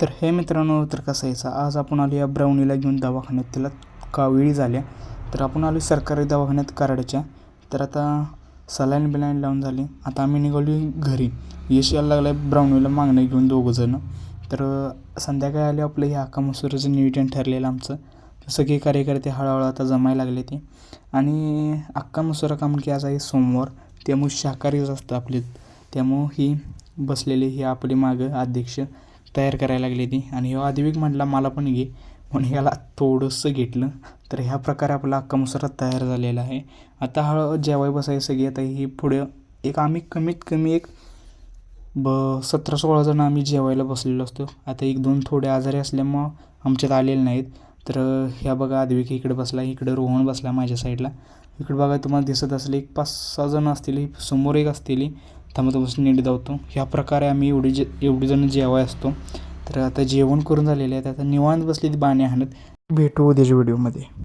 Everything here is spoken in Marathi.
तर हे मित्रांनो तर कसं यायचं आज आपण आलो या ब्राउनीला घेऊन दवाखान्यात. तिला कावेळी झाल्या? तर आपण आलो सरकारी दवाखान्यात कराडच्या. तर आता सलाईन बिलाईन लावून झाली. आता आम्ही निघालो घरी. यश यायला लागला आहे ब्राउनीला मागणं घेऊन दोघंजणं तर संध्याकाळी आले आपलं हे अक्का मसुराचं नियोजन ठरलेलं आमचं. सगळे कार्यकर्ते हळूहळू आता जमायला लागले ते. आणि अक्का मसुरा काम की आज आहे सोमवार. त्यामुळे शाकाहारीच असतं आपले. त्यामुळं ही बसलेली ही आपली मागं अध्यक्ष. तयार करायला लागली ती. आणि ह्यो आदिविक म्हटला मला पण घे. म्हणून ह्याला थोडंसं घेतलं. तर ह्या प्रकारे आपला अक्का मसुरा तयार झालेला आहे. आता हळू जेवाय बसायचं सगळी. आता ही पुढे एक आम्ही कमीत कमी एक ब सतरा सोळा जण आम्ही जेवायला बसलेलो असतो. आता एक दोन थोडे आजारी असल्यामुळं आमच्यात आलेले नाहीत. तर ह्या बघा आद्विक इकडे बसला इकडे रोहन बसला माझ्या साईडला. इकडे बघा तुम्हाला दिसत असले एक पाच सहा जण असतील समोर एक असतील. थांबत बसून नीट धावतो. ह्या प्रकारे आम्ही एवढी जे एवढी जण जेवाय असतो. तर आता जेवण करून झालेले आहेत. आता निवांत बसली ती बाणे हाणत भेटू उद्याच्या व्हिडिओमध्ये